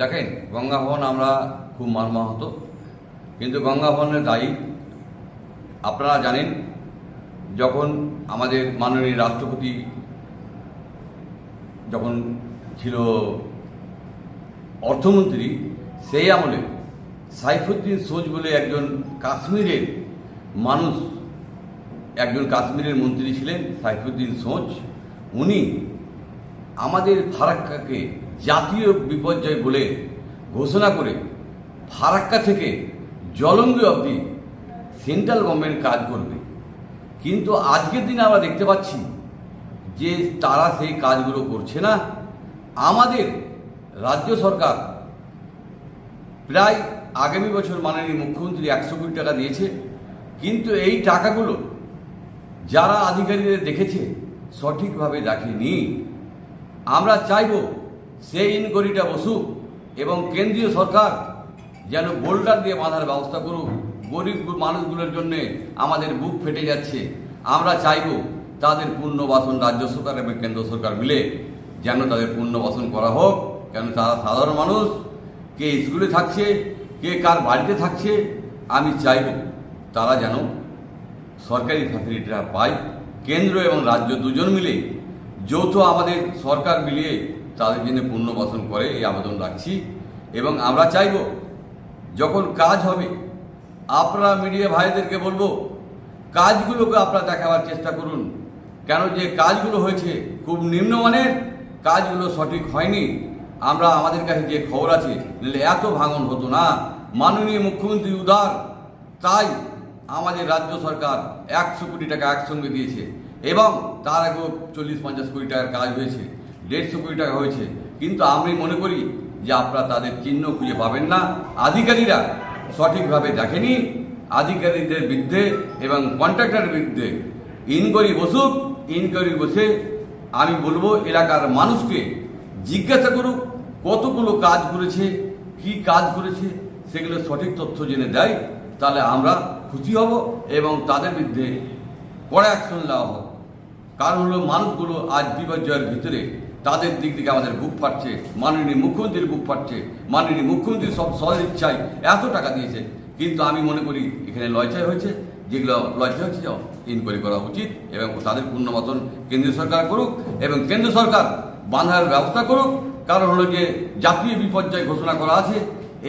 দেখেন, গঙ্গা ভবন আমরা খুব মর্মাহত কিন্তু গঙ্গা ভবনের দায়ী, আপনারা জানেন, যখন আমাদের মাননীয় রাষ্ট্রপতি যখন ছিল অর্থমন্ত্রী, সেই আমলে সাইফুদ্দিন সোজ বলে একজন কাশ্মীরের মানুষ, একজন কাশ্মীরের মন্ত্রী ছিলেন সাইফুদ্দিন সোজ। উনি আমাদের ফারাক্কাকে জাতীয় বিপর্যয় বলে ঘোষণা করে ফারাক্কা থেকে জলঙ্গি অবধি সেন্ট্রাল গভর্নমেন্ট কাজ করবে। কিন্তু আজকের দিনে আমরা দেখতে পাচ্ছি যে তারা সেই কাজগুলো করছে না। আমাদের রাজ্য সরকার প্রায় আগামী বছর মাননীয় মুখ্যমন্ত্রী একশো কোটি টাকা দিয়েছে। কিন্তু এই টাকাগুলো যারা আধিকারিকদের দেখেছে, সঠিকভাবে দেখেনি। আমরা চাইব সেই ইনকোয়ারিটা বসুক এবং কেন্দ্রীয় সরকার যেন বোল্ডার দিয়ে বাঁধার ব্যবস্থা করুক, গরিব মানুষগুলোর জন্যে আমাদের বুক ফেটে যাচ্ছে। আমরা চাইব তাদের পুণ্যবাসন রাজ্য সরকার এবং কেন্দ্র সরকার মিলে যেন তাদের পুণ্যবাসন করা হোক, কেন তারা সাধারণ মানুষ, কে স্কুলে থাকছে, কে কার বাড়িতে থাকছে, আমি চাইব তারা যেন সরকারি ফ্যাসিলিটিটা পায়, কেন্দ্র এবং রাজ্য দুজন মিলে যৌথ আমাদের সরকার মিলিয়ে তাদের জন্য পুনর্বাসন করে এই আবেদন রাখছি এবং আমরা চাইব যখন কাজ হবে, আপনারা মিডিয়া ভাইদেরকে বলব, কাজগুলোকে আপনারা দেখাবার চেষ্টা করুন। কেন যে কাজগুলো হয়েছে খুব নিম্নমানের, কাজগুলো সঠিক হয়নি। আমরা আমাদের কাছে যে খবর আছে নিলে এত ভাঙন হতো না। মাননীয় মুখ্যমন্ত্রী উদার, তাই আমাদের রাজ্য সরকার একশো কোটি টাকা একসঙ্গে দিয়েছে। এবং তার আগেও চল্লিশ পঞ্চাশ কোটি টাকার কাজ হয়েছে, দেড়শো কোটি টাকা হয়েছে। কিন্তু আমি মনে করি যে আপনারা তাদের চিহ্ন খুঁজে পাবেন না। আধিকারীরা সঠিকভাবে দেখেনি। আধিকারিকদের বিরুদ্ধে এবং কন্ট্রাক্টরের বিরুদ্ধে ইনকোয়ারি বসুক ইনকোয়ারি বসে আমি বলব, এলাকার মানুষকে জিজ্ঞাসা করুক, কতগুলো কাজ করেছে, কি কাজ করেছে, সেগুলো সঠিক তথ্য জেনে দেয়, তাহলে আমরা খুশি হব এবং তাদের বিরুদ্ধে কড়া অ্যাকশন নেওয়া হোক। কারণ হলো মানুষগুলো আজ বিপর্যয়ের ভিতরে। তাদের দিক থেকে আমাদের বুক ফাটছে। মাননীয় মুখ্যমন্ত্রীর বুক ফাটছে। মাননীয় মুখ্যমন্ত্রী সব সহজ ইচ্ছায় এত টাকা দিয়েছে। কিন্তু আমি মনে করি এখানে লজ্জায় হয়েছে। যেগুলো লজ্জা হচ্ছে ইনকোয়ারি করা উচিত এবং তাদের পুনর্বাসন কেন্দ্রীয় সরকার করুক এবং কেন্দ্র সরকার বাঁধার ব্যবস্থা করুক। কারণ হলো যে জাতীয় বিপর্যয় ঘোষণা করা আছে।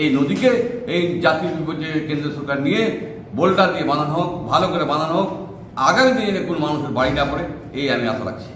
এই নদীকে, এই জাতীয় বিপর্যয় কেন্দ্র সরকার নিয়ে বোল্টার দিয়ে বানানো হোক, ভালো করে বানানো হোক আগামী দিনে কোন মানুষের বাড়ি না পড়ে এই আমি আশা রাখছি।